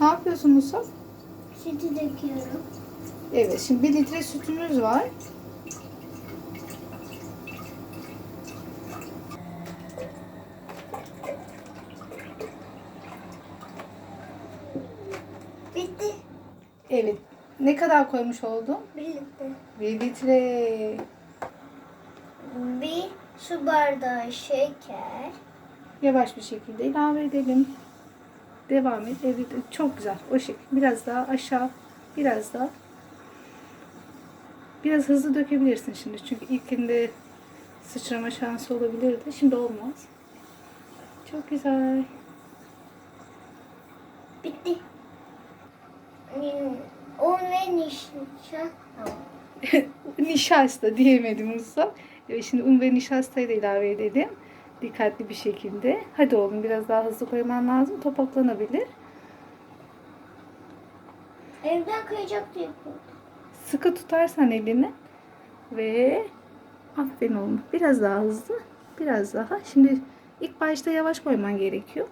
Ne yapıyorsun Musa? Sütü döküyorum. Evet şimdi bir litre sütümüz var. Bitti. Evet. Ne kadar koymuş oldun? Bir litre. Bir litre. Bir su bardağı şeker. Yavaş bir şekilde ilave edelim. Devam et. Evet çok güzel. O şekilde. Biraz daha aşağı. Biraz daha. Biraz hızlı dökebilirsin şimdi. Çünkü ilkinde sıçrama şansı olabilirdi. Şimdi olmaz. Çok güzel. Bitti. Hmm, Un ve nişasta. nişasta diyemedim Musa. Evet, şimdi un ve nişastayı da ilave edelim. Dikkatli bir şekilde. Hadi oğlum biraz daha hızlı koyman lazım. Topaklanabilir. Evden kayacak diye. Sıkı tutarsan elini ve aferin oğlum. Biraz daha hızlı. Biraz daha. Şimdi ilk başta yavaş koyman gerekiyor.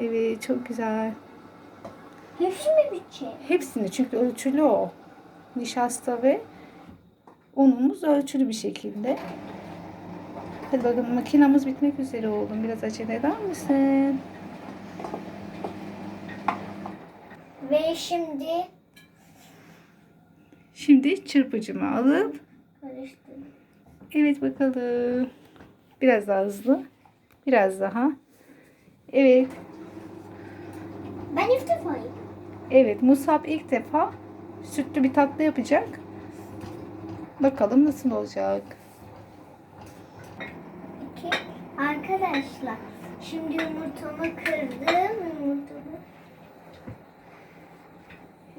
Evet çok güzel. Hepsi mi bitecek? Hepsini çünkü ölçülü o. Nişasta ve unumuz ölçülü bir şekilde. Hadi bakalım makinamız bitmek üzere oğlum. Biraz acele eder misin? Ve şimdi Şimdi çırpıcımı alıp karıştırdım. evet bakalım. Biraz daha hızlı. Biraz daha. Evet. Ben ilk defa. Evet Musab ilk defa sütlü bir tatlı yapacak. Bakalım nasıl olacak. İki. Arkadaşlar şimdi yumurtamı kırdım. Yumurtamı.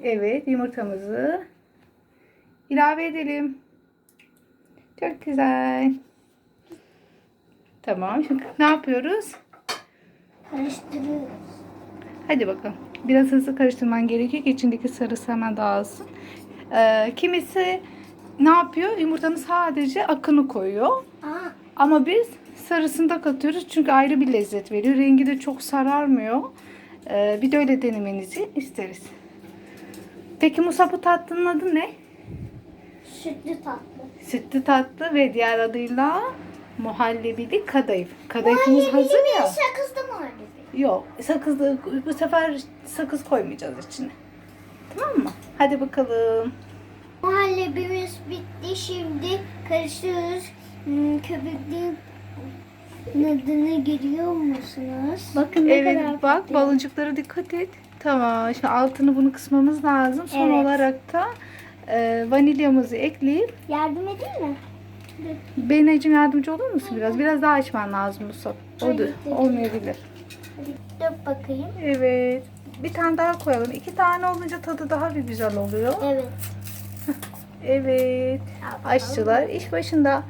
Evet yumurtamızı ilave edelim. Çok güzel. Tamam. Şimdi ne yapıyoruz? Karıştırıyoruz. Hadi bakalım. Biraz hızlı karıştırman gerekiyor ki içindeki sarısı hemen dağılsın. Ee, kimisi ne yapıyor? Yumurtanın sadece akını koyuyor. Aa, Ama biz sarısını da katıyoruz çünkü ayrı bir lezzet veriyor. Rengi de çok sararmıyor. Ee, bir de öyle denemenizi isteriz. Peki Musa bu tatlının adı ne? sütlü tatlı. Sütlü tatlı ve diğer adıyla muhallebili kadayıf. Kadayıfımız hazır ya. Sakızlı muhallebi. Yok sakızlı bu sefer sakız koymayacağız içine. Tamam mı? Hadi bakalım. Muhallebimiz bitti. Şimdi karıştırıyoruz. Hmm, köpüklerin adını görüyor musunuz? Bakın evet bak baloncuklara dikkat et. Tamam. Şimdi altını bunu kısmamız lazım. Son Evet. olarak da e, vanilyamızı ekleyip Yardım edeyim mi? Beyneciğim yardımcı olur musun biraz? Biraz daha açman lazım Musab. O da olmayabilir. Hadi dök bakayım. Evet. Bir tane daha koyalım. İki tane olunca tadı daha bir güzel oluyor. Evet. Evet. Aşçılar iş başında.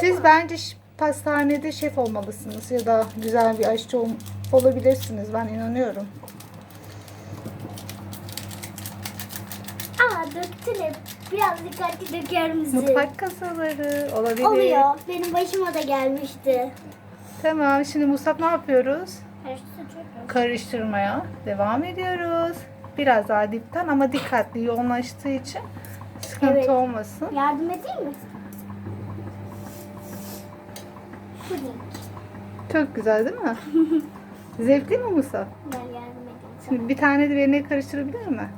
Siz bence ş- pastanede şef olmalısınız ya da güzel bir aşçı ol- olabilirsiniz. Ben inanıyorum. Aa döktün hep. Biraz dikkatli döker misin? Mutfak kasaları olabilir. Oluyor. Benim başıma da gelmişti. Tamam. Şimdi Musab ne yapıyoruz? Karıştırmaya devam ediyoruz. Biraz daha dipten ama dikkatli yoğunlaştığı için sıkıntı Evet. olmasın. Yardım edeyim mi? Puding. Çok güzel değil mi? Zevkli mi? Ben yardım sana. Şimdi bir tane de yerine karıştırabilir mi?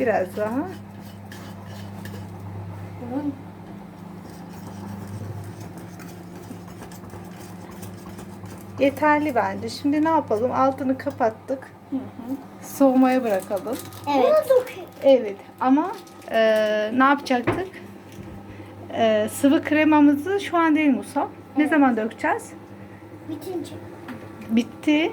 Biraz daha. Yeterli bence. Şimdi ne yapalım? Altını kapattık. Soğumaya bırakalım. Evet. Evet ama e, ne yapacaktık? E, sıvı kremamızı şu an değil Musa. Ne zaman dökeceğiz? Bitince. Bitti.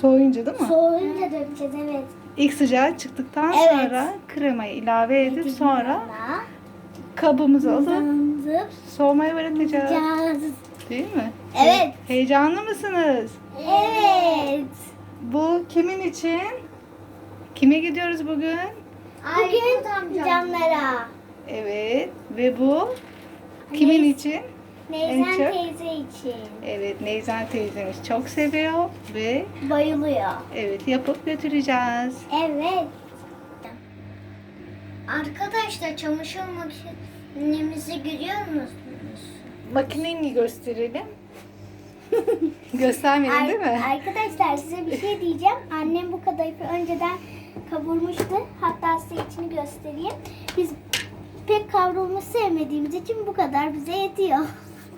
Soğuyunca değil mi? Soğuyunca dökeceğiz evet. İlk sıcağı çıktıktan Evet. sonra kremayı ilave edip sonra kabımızı alıp soğumaya bırakacağız. caz. Değil mi? Evet. Heyecanlı mısınız? Evet. Bu kimin için? Kime gidiyoruz bugün? Bugün canlara. Evet. Ve bu kimin için? Neyzen teyze için. Evet Neyzen teyzemiz çok seviyor ve Bayılıyor. evet yapıp götüreceğiz. Evet. Arkadaşlar çamaşır makinemizi görüyor musunuz? Makineyi gösterelim. Göstermedin değil mi? Arkadaşlar size bir şey diyeceğim. Annem bu kadayıfı önceden kavurmuştu. Hatta size içini göstereyim. Biz pek kavrulmuş sevmediğimiz için bu kadar bize yetiyor.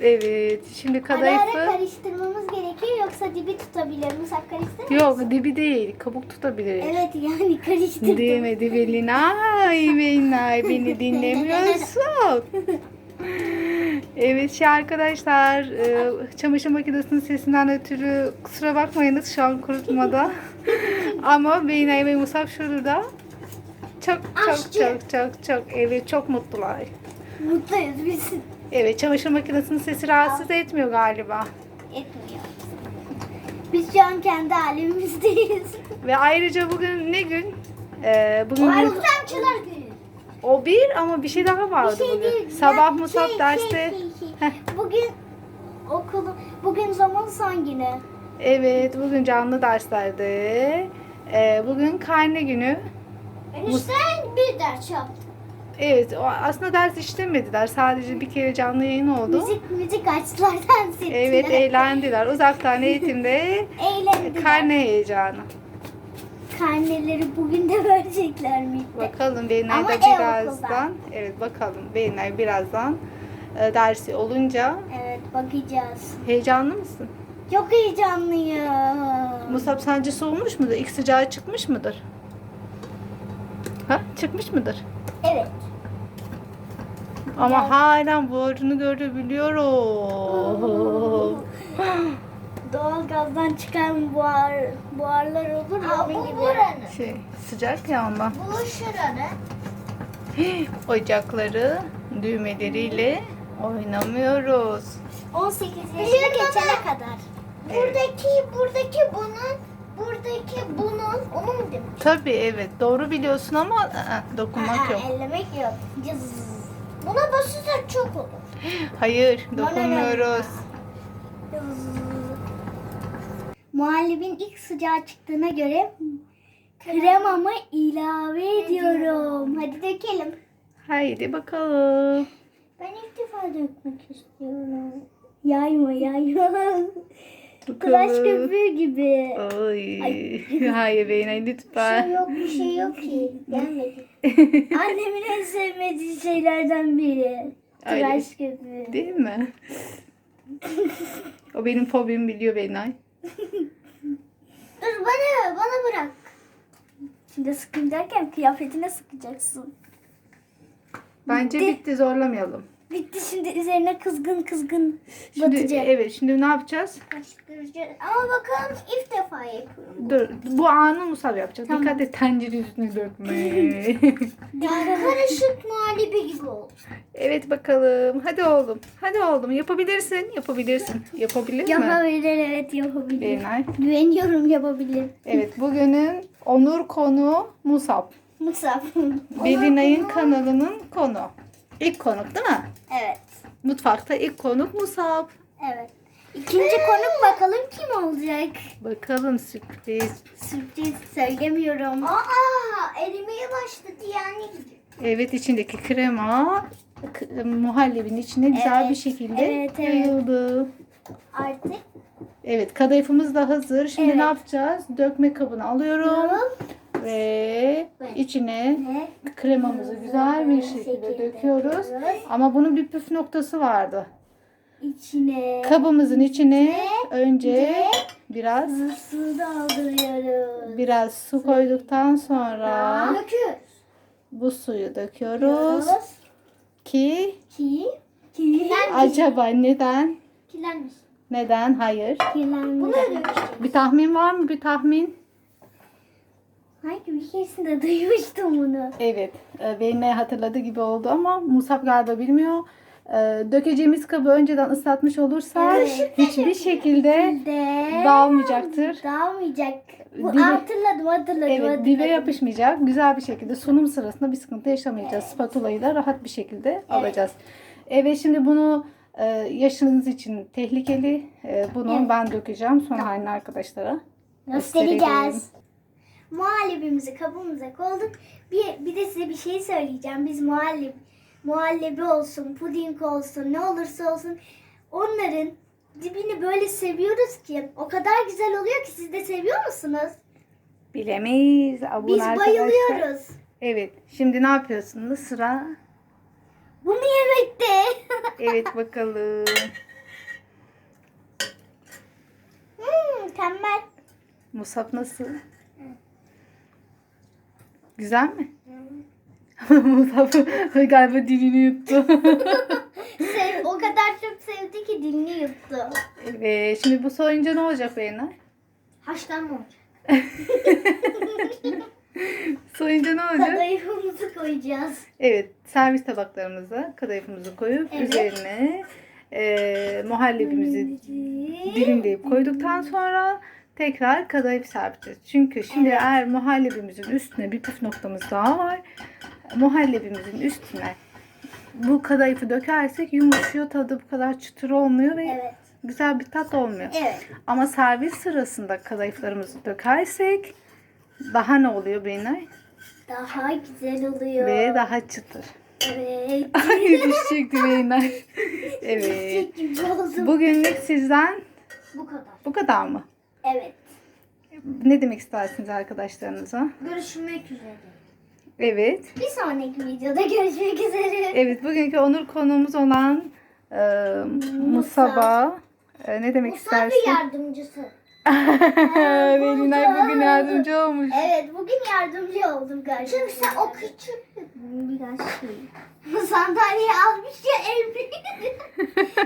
Evet. Şimdi Ara ara kadayıfı karıştırmamız gerekiyor yoksa dibi tutabilir. Musab karıştırır yok dibi değil kabuk tutabilir. Evet yani karıştırdım. Değil mi Dibelinay? Belinay beni dinlemiyorsun. Evet şey arkadaşlar e, çamaşır makinesinin sesinden ötürü kusura bakmayınız şu an kurutmada. Ama Belinay ve Musab şurada. Çok çok Aşçı. çok çok çok evet çok mutlular. Mutluyuz biz. Evet çamaşır makinesinin sesi rahatsız etmiyor galiba. Etmiyor. Biz şu an kendi alemimizdeyiz. Ve ayrıca bugün ne gün? Ee, bugün bir- utançlar günü. o bir ama bir şey daha vardı şey bugün. değil. Sabah Ben- Musab şey, derste. şey, şey, şey. Heh. Bugün okulu, bugün zaman son günü. Evet, bugün canlı derslerde. Ee, bugün karne günü. Enişten bir ders yaptı. Evet, o aslında ders işlemediler. Sadece bir kere canlı yayın oldu. Müzik müzik açtılar dans ettiler. Evet, eğlendiler. Uzaktan eğitimde Eğlendiler. karne heyecanı. Karneleri bugün de verecekler miydi? Bakalım Beynay da birazdan. Evet, bakalım Beynay birazdan e, dersi olunca. Evet bakacağız. Heyecanlı mısın? Çok heyecanlıyım. Musab sence soğumuş mudur? İlk sıcağı çıkmış mıdır? Ha? Çıkmış mıdır? Evet. Ama hala buharını görebiliyorum. Doğal gazdan çıkan buhar, buharlar olur ya Aa, bu gibi. buranın. Şey, sıcak ya ondan. Bu şuranın. Ocakları düğmeleriyle oynamıyoruz. 18 yaşına geçene ama- kadar. Evet. Buradaki, buradaki bunun, buradaki bunun, onu mu demek? Tabii evet doğru biliyorsun ama ı-ı, dokunmak yok. Ellemek yok. Cız. Buna basırsak çok olur. Hayır dokunmuyoruz. Cız. Muhallebin ilk sıcağı çıktığına göre kremamı ilave ediyorum. Hadi dökelim. Haydi bakalım. Ben ilk defa dökmek istiyorum. Yayma yayma. Tıraş Bakalım. köpüğü gibi. Ay. Ay. Hayır Beynay Bir şey lütfen. yok bir şey yok ki. Gelmedi. Annemin en sevmediği şeylerden biri. Tıraş köpüğü. Değil mi? o benim fobimi biliyor Beynay. Dur bana bana bırak. Şimdi sıkayım derken kıyafetine sıkacaksın. Bence Bitti. bitti zorlamayalım. Bitti şimdi üzerine kızgın kızgın Şimdi batacak. evet şimdi ne yapacağız? Karıştıracağız. Ama bakalım ilk defa yapıyorum. Dur bu anı Musab yapacak. Tamam. Dikkat et tencere üstüne dökme. Karışık muhallebi gibi oldu. evet bakalım. Hadi oğlum. Hadi oğlum yapabilirsin. Yapabilirsin. Yapabilir mi? Yapabilir evet yapabilir. Beynay. Güveniyorum yapabilir. Evet bugünün onur konu Musab. Musab. Belinay'ın kanalının konu. İlk konuk değil mi? Evet. Mutfakta ilk konuk Musab. Evet. İkinci konuk bakalım kim olacak? Bakalım sürpriz. Sürpriz söylemiyorum. Aa, erimeye başladı yani. Evet içindeki krema k- muhallebinin içine güzel Evet, bir şekilde evet, evet. yayıldı. Artık Evet kadayıfımız da hazır. Şimdi Evet. ne yapacağız? Dökme kabını alıyorum ve içine ne? kremamızı güzel bir şekilde döküyoruz. Ama bunun bir püf noktası vardı. İçine Kabımızın içine önce biraz su dolduruyoruz. biraz su koyduktan sonra bu suyu döküyoruz ki Ki ki acaba neden? Kirlenmiş. Neden? Hayır. kirlenmiş. Bir tahmin var mı? Bir tahmin? Hayır bir keresinde duymuştum bunu. Evet. E, benim hatırladığı gibi oldu ama Musab galiba bilmiyor. E, dökeceğimiz kabı önceden ıslatmış olursak Evet. hiçbir şekilde De dağılmayacaktır. dağılmayacak. Bu Dibe- hatırladım hatırladım Evet, hatırladım. dibe yapışmayacak. Güzel bir şekilde sunum sırasında bir sıkıntı yaşamayacağız. Spatula ile rahat bir şekilde alacağız. Evet, şimdi bunu e, yaşınız için tehlikeli. E, bunu Evet. ben dökeceğim sonra halini arkadaşlara. Göstereceğiz. Muhallebimizi kabımıza koyduk. Bir, bir de size bir şey söyleyeceğim. Biz muhallebi, muhallebi olsun, puding olsun, ne olursa olsun onların dibini böyle seviyoruz ki o kadar güzel oluyor ki siz de seviyor musunuz? Bilemeyiz. Abone Biz arkadaşlar. bayılıyoruz. Evet. Şimdi ne yapıyorsunuz? Sıra. Bunu yemekte. Evet bakalım. hmm, mükemmel. Musab nasıl? Güzel mi? Musab galiba dilini yuttu. Sev, o kadar çok sevdi ki dilini yuttu. evet. Şimdi bu soyunca ne olacak Beyna? Haşlanmamış. Soyunca ne olacak? Kadayıfımızı koyacağız. Evet. Servis tabaklarımıza kadayıfımızı koyup Evet. üzerine e, muhallebimizi dilimleyip koyduktan sonra tekrar kadayıf serpeceğiz. Çünkü şimdi Evet. eğer muhallebimizin üstüne bir püf noktamız daha var. Muhallebimizin üstüne bu kadayıfı dökersek yumuşuyor. Tadı bu kadar çıtır olmuyor ve Evet. güzel bir tat olmuyor. Evet. Ama servis sırasında kadayıflarımızı dökersek daha ne oluyor Beynay? Daha güzel oluyor. Ve daha çıtır. Evet. Ay düşecekti Beynay. evet. Bugünlük sizden Bu kadar. bu kadar mı? Evet. Ne demek istersiniz arkadaşlarınıza? Görüşmek üzere. Evet. Bir sonraki videoda görüşmek üzere. Evet bugünkü onur konuğumuz olan e, Musab'a e, ne demek Musa bir istersin? yardımcısı. Velinay bugün yardımcı olmuş. Evet bugün yardımcı oldum kardeşim. Çünkü sen o küçük. Biraz şey. Sandalyeyi almış ya büyük.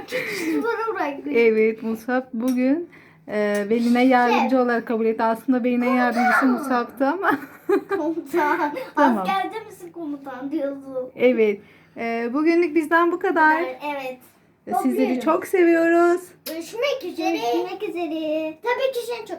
Küçücük bana bırakmış. Evet Musab bugün e, Velin'e yardımcı olarak kabul etti. Aslında Velin'e yardımcısı Musab'tı ama. Komutan. Tamam. Askerde misin komutan diyorsun. evet. E, bugünlük bizden bu kadar. Evet. Sizleri çok seviyoruz. Görüşmek üzere. Görüşmek üzere. Tabii ki seni çok.